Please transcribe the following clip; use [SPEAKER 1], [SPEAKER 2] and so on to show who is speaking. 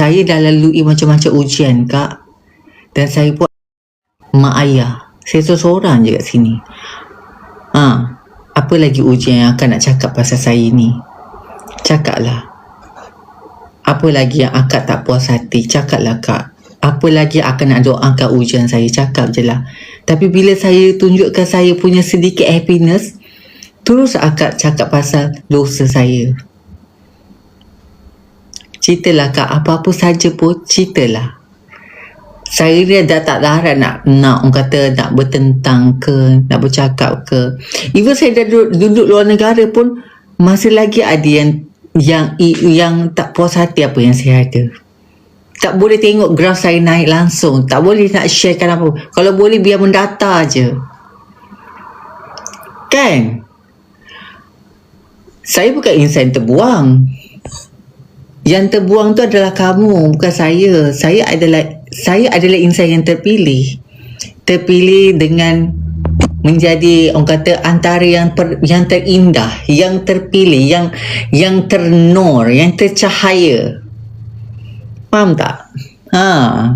[SPEAKER 1] saya dah lalui macam-macam ujian kak. Dan saya pun mak ayah. Saya seorang je kat sini. Ha, apa lagi ujian yang akan nak cakap pasal saya ni? Cakaplah. Apa lagi yang akak tak puas hati? Cakaplah kak. Apa lagi akan nak doakan ujian saya? Cakap je lah. Tapi bila saya tunjukkan saya punya sedikit happiness terus akak cakap pasal dosa saya ceritalah kak apa-apa saja pun ceritalah. Saya ni dah tak larat nak nak orang kata nak bertentang ke nak bercakap ke. Even saya dah duduk, duduk luar negara pun masih lagi ada yang yang yang tak puas hati apa yang saya ada. Tak boleh tengok graf saya naik langsung. Tak boleh nak sharekan apa. Kalau boleh biar mendata je kan? Saya bukan insan terbuang yang terbuang tu adalah kamu bukan saya. Saya adalah saya adalah insan yang terpilih. Terpilih dengan menjadi orang kata antara yang per, yang terindah yang terpilih yang yang ternur yang tercahaya. Faham tak? Ha